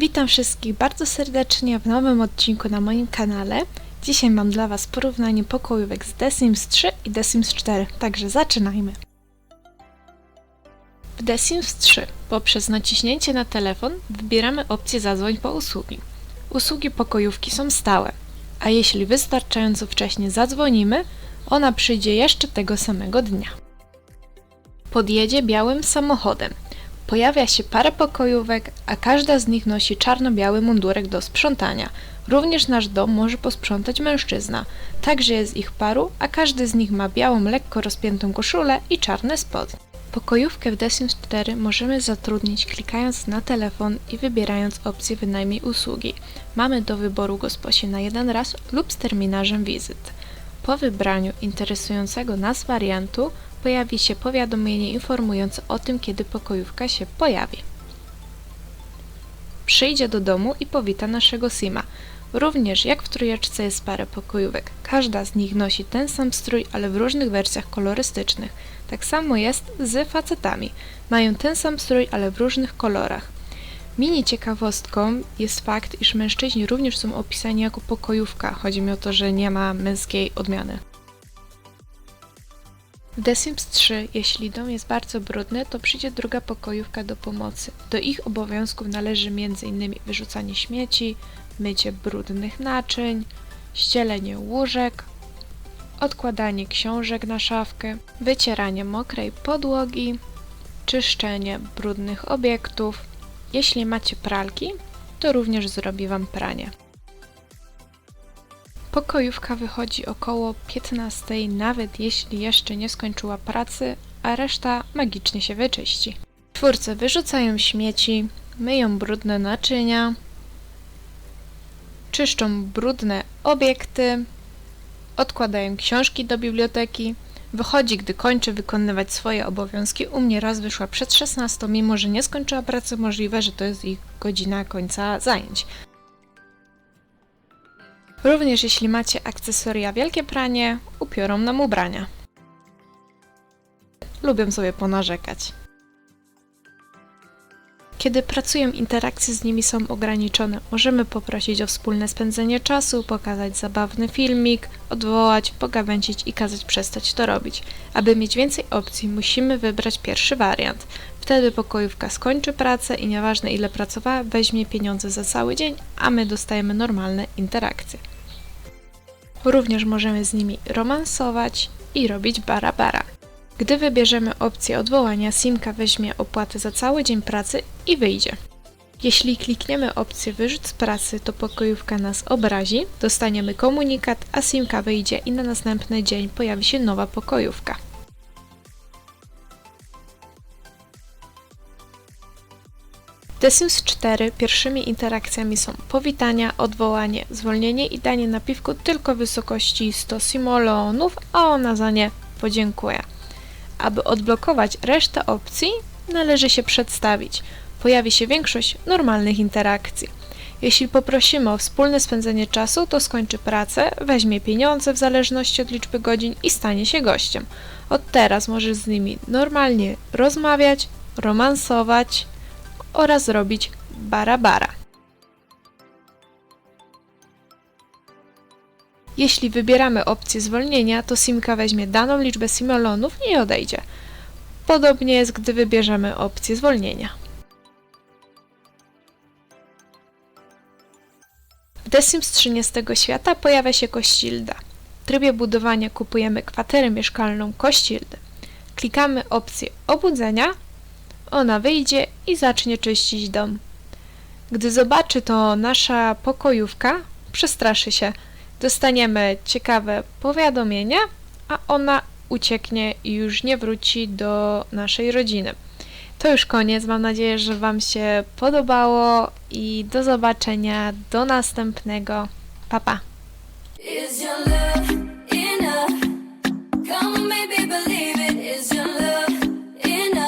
Witam wszystkich bardzo serdecznie w nowym odcinku na moim kanale. Dzisiaj mam dla Was porównanie pokojówek z The Sims 3 i The Sims 4, także zaczynajmy. W The Sims 3 poprzez naciśnięcie na telefon wybieramy opcję Zadzwoń po usługi. Usługi pokojówki są stałe, a jeśli wystarczająco wcześnie zadzwonimy, ona przyjdzie jeszcze tego samego dnia. Podjedzie białym samochodem. Pojawia się parę pokojówek, a każda z nich nosi czarno-biały mundurek do sprzątania. Również nasz dom może posprzątać mężczyzna. Także jest ich paru, a każdy z nich ma białą, lekko rozpiętą koszulę i czarne spodnie. Pokojówkę w The Sims 4 możemy zatrudnić klikając na telefon i wybierając opcję wynajmij usługi. Mamy do wyboru gosposie na jeden raz lub z terminarzem wizyt. Po wybraniu interesującego nas wariantu pojawi się powiadomienie informujące o tym, kiedy pokojówka się pojawi. Przyjdzie do domu i powita naszego Sima. Również jak w trójeczce jest parę pokojówek. Każda z nich nosi ten sam strój, ale w różnych wersjach kolorystycznych. Tak samo jest z facetami. Mają ten sam strój, ale w różnych kolorach. Mini ciekawostką jest fakt, iż mężczyźni również są opisani jako pokojówka. Chodzi mi o to, że nie ma męskiej odmiany. W The Sims 3, jeśli dom jest bardzo brudny, to przyjdzie druga pokojówka do pomocy. Do ich obowiązków należy m.in. wyrzucanie śmieci, mycie brudnych naczyń, ścielenie łóżek, odkładanie książek na szafkę, wycieranie mokrej podłogi, czyszczenie brudnych obiektów. Jeśli macie pralki, to również zrobi Wam pranie. Pokojówka wychodzi około 15, nawet jeśli jeszcze nie skończyła pracy, a reszta magicznie się wyczyści. Twórcy wyrzucają śmieci, myją brudne naczynia, czyszczą brudne obiekty, odkładają książki do biblioteki. Wychodzi, gdy kończy wykonywać swoje obowiązki. U mnie raz wyszła przed 16, mimo że nie skończyła pracy, możliwe, że to jest ich godzina końca zajęć. Również jeśli macie akcesoria Wielkie Pranie, upiorą nam ubrania. Lubię sobie ponarzekać. Kiedy pracują, interakcje z nimi są ograniczone. Możemy poprosić o wspólne spędzenie czasu, pokazać zabawny filmik, odwołać, pogawędzić i kazać przestać to robić. Aby mieć więcej opcji, musimy wybrać pierwszy wariant. Wtedy pokojówka skończy pracę i nieważne ile pracowała, weźmie pieniądze za cały dzień, a my dostajemy normalne interakcje. Również możemy z nimi romansować i robić bara-bara. Gdy wybierzemy opcję odwołania, Simka weźmie opłatę za cały dzień pracy i wyjdzie. Jeśli klikniemy opcję wyrzuć z pracy, to pokojówka nas obrazi, dostaniemy komunikat, a Simka wyjdzie i na następny dzień pojawi się nowa pokojówka. The Sims 4 pierwszymi interakcjami są powitania, odwołanie, zwolnienie i danie napiwku tylko w wysokości 100 simoleonów, a ona za nie podziękuje. Aby odblokować resztę opcji, należy się przedstawić. Pojawi się większość normalnych interakcji. Jeśli poprosimy o wspólne spędzenie czasu, to skończy pracę, weźmie pieniądze w zależności od liczby godzin i stanie się gościem. Od teraz możesz z nimi normalnie rozmawiać, romansować oraz robić bara-bara. Jeśli wybieramy opcję zwolnienia, to Simka weźmie daną liczbę simolonów i odejdzie. Podobnie jest, gdy wybierzemy opcję zwolnienia. W The Sims 13 świata pojawia się Kościlda. W trybie budowania kupujemy kwaterę mieszkalną Kościldy. Klikamy opcję obudzenia, ona wyjdzie i zacznie czyścić dom. Gdy zobaczy to nasza pokojówka, przestraszy się. Dostaniemy ciekawe powiadomienia, a ona ucieknie i już nie wróci do naszej rodziny. To już koniec. Mam nadzieję, że Wam się podobało i do zobaczenia do następnego. Pa pa!